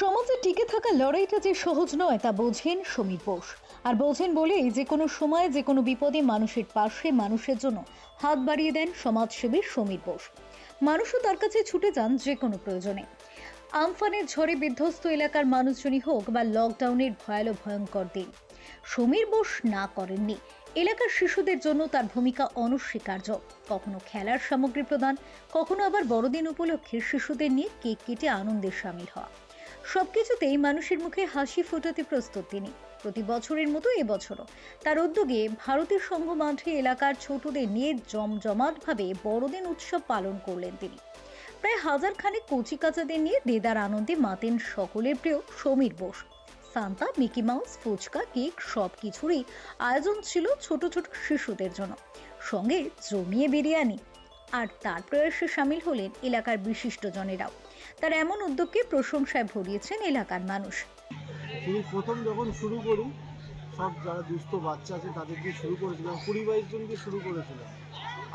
সমাজে টিকে থাকা লড়াইটা যে সহজ নয়, তা বোঝেন সমীর বোস। আর বোঝেন বলেই যে কোনো সময়ে যে কোনো বিপদে মানুষের পাশে মানুষের জন্য হাত বাড়িয়ে দেন সমাজসেবী সমীর বোস। মানুষও তার কাছে ছুটে যান যে কোনো প্রয়োজনে। আমফানের ঝড়ে বিধ্বস্ত এলাকার মানুষজনই হোক বা লকডাউনের ভয়ালো ভয়ঙ্কর দিন। সমীর বোস না করেননি। এলাকার শিশুদের জন্য তার ভূমিকা অনস্বীকার্য। কখনো খেলার সামগ্রী প্রদান, কখনো আবার বড়দিন উপলক্ষে শিশুদের নিয়ে কেক কেটে আনন্দে সামিল হওয়া। সবকিছুতেই মানুষের মুখে হাসি ফোটাতে প্রস্তুত তিনি। প্রতি বছরের মতো এবছরও। তার উদ্যোগে ভারতের সংঘ মাঠে এলাকার ছোটদের নিয়ে জমজমাটভাবে বড়দিন উৎসব পালন করলেন তিনি। প্রায় হাজার খানেক কচি কাচাদের নিয়ে দেদার আনন্দে মাতেন সকলের প্রিয় Samir Bose. Santa, Mickey Mouse, fuchka, cake সব কিছুরই আয়োজন ছিল ছোট ছোট শিশুদের জন্য। সঙ্গে জমিয়ে বিরিয়ানি আর তার প্রয়াসে সামিল হলেন এলাকার বিশিষ্টজনেরাও তার এমন উদ্যোগকে প্রশংসায় ভরিয়েছেন এলাকার মানুষ। তিনি প্রথম যখন শুরু করি, সব যারা দুস্থ বাচ্চা আছে তাদেরকে শুরু করেছিলাম, কুড়ি বাইশ জনকে শুরু করেছিলাম।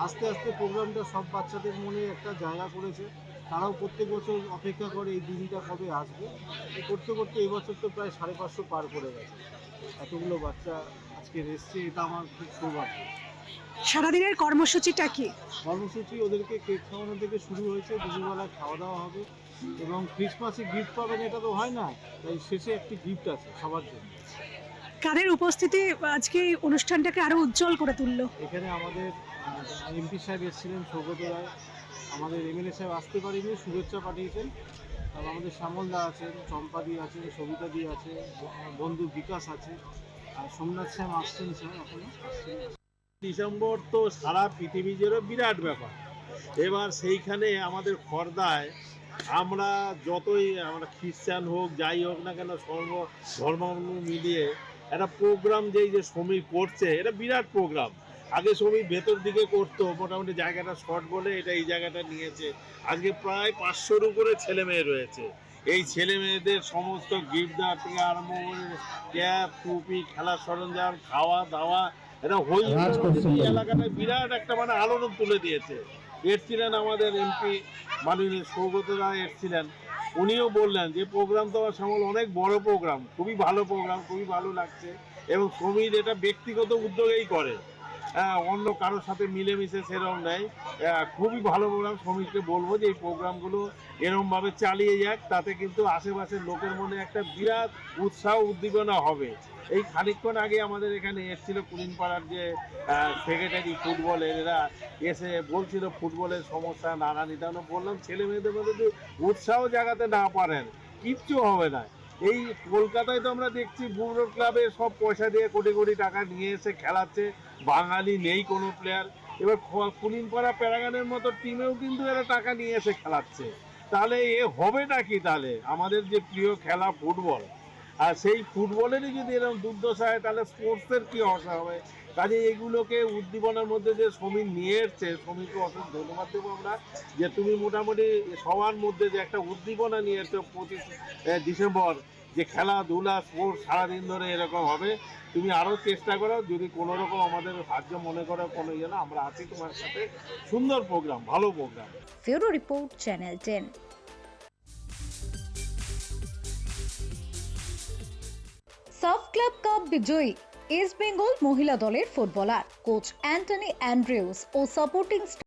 আস্তে আস্তে প্রোগ্রামটা সব বাচ্চাদের মনে একটা জায়গা করেছে। তারাও প্রত্যেক বছর অপেক্ষা করে এই দিনটা কবে আসবে। করতে করতে এই বছর তো প্রায় সাড়ে পাঁচশো পার করে গেছে। এতগুলো বাচ্চা আজকে এসছে, এটা আমার খুব সৌভাগ্য। সারাদিনের কর্মসূচিটা কি? কর্মসূচি ওদেরকে কেক খাওয়ানো থেকে শুরু হয়েছে দুপুরবেলা খাওয়া দাওয়া হবে এবং ক্রিসমাসে গিফট পাবেন এটা তো হয় না তাই শেষে একটি গিফট আছে সবার জন্য। কাদের উপস্থিতি আজকে এই অনুষ্ঠানটাকে আরও উজ্জ্বল করে তুললো? এখানে আমাদের এমপি সাহেব এসেছিলেন সৌগত রায়। আমাদের এমএলএ সাহেব আসতে পারেনি শুভেচ্ছা পাঠিয়েছেন। তারপর আমাদের শ্যামলদা আছেন চম্পাদি আছে সবিতাদি আছে বন্ধু বিকাশ আছে। আর সোমনাথ শ্যাম আসছেন স্যার এখনও ডিসেম্বর তো সারা পৃথিবী জুড়ে বিরাট ব্যাপার। এবার সেইখানে আমাদের খর্দায় আমরা যতই, আমরা খ্রিস্টান হোক, যাই হোক না কেন সর্ব ধর্ম মিলিয়ে একটা প্রোগ্রাম যেই যে সমীর করছে, এটা বিরাট প্রোগ্রাম আগে সমীর ভেতর দিকে করতো, মোটামুটি জায়গাটা শর্ট বলে এটা এই জায়গাটা নিয়েছে। আজকে প্রায় পাঁচশোর উপরে ছেলে মেয়ে রয়েছে। এই ছেলে মেয়েদের সমস্ত গিফট দেওয়া থেকে আরম্ভ করে ক্যাপ, টুপি, খেলার সরঞ্জাম খাওয়া দাওয়া এটা হই এলাকাটা বিরাট একটা মানে আলোড়ন তুলে দিয়েছে। এসছিলেন আমাদের এমপি মাননীয় সৌগত রায় এসছিলেন। উনিও বললেন যে প্রোগ্রাম তো শ্যামল অনেক বড় প্রোগ্রাম। খুবই ভালো প্রোগ্রাম খুবই ভালো লাগছে এবং সমীর এটা ব্যক্তিগত উদ্যোগেই করে। অন্য কারোর সাথে মিলেমিশে সেরকম নেয় খুবই ভালো প্রোগ্রাম শ্রমিককে বলব যে এই প্রোগ্রামগুলো এরমভাবে চালিয়ে যাক, তাতে কিন্তু আশেপাশের লোকের মনে একটা বিরাট উৎসাহ, উদ্দীপনা হবে। এই খানিকক্ষণ আগে আমাদের এখানে এসেছিল কুলিনপাড়ার যে সেক্রেটারি ফুটবলের, এরা এসে বলছিল ফুটবলের সমস্যা, নানা নিদানো বললাম ছেলে মেয়েদের মধ্যে যদি উৎসাহ জাগাতে না পারেন, কিচ্ছু হবে না। এই কলকাতায় তো আমরা দেখছি বুড়ো ক্লাবে সব পয়সা দিয়ে কোটি কোটি টাকা নিয়ে এসে খেলাচ্ছে। বাঙালি নেই কোনো প্লেয়ার এবার কুলিনপাড়া প্যারাগানের মতো টিমেও কিন্তু এরা টাকা নিয়ে এসে খেলাচ্ছে। তাহলে এ হবে নাকি তাহলে? আমাদের যে প্রিয় খেলা ফুটবল। আর সেই ফুটবলেরই যদি এরকম দুর্দশা হয়, তাহলে স্পোর্টসের কি অসা হবে? কাজে এগুলোকে উদ্দীপনার মধ্যে যে শ্রমিক নিয়ে এসছে, সমীরকে অশেষ ধন্যবাদ দেবো আমরা, যে তুমি মোটামুটি সবার মধ্যে যে একটা উদ্দীপনা নিয়ে এসছো পঁচিশ ডিসেম্বর, যে খেলাধুলা, স্পোর্টস সারাদিন ধরে এরকম হবে, তুমি আরও চেষ্টা করো, যদি কোনো রকম আমাদের সাহায্য মনে করো, কোনো ইয়ে না, আমরা আছি তোমার সাথে। সুন্দর প্রোগ্রাম ভালো প্রোগ্রাম ফেরো report channel ten. SAFF club cup বিজয়ী ইস্ট বেঙ্গল মহিলা দলের ফুটবলার কোচ অ্যান্টনি অ্যান্ড্রিউস ও সাপোর্টিং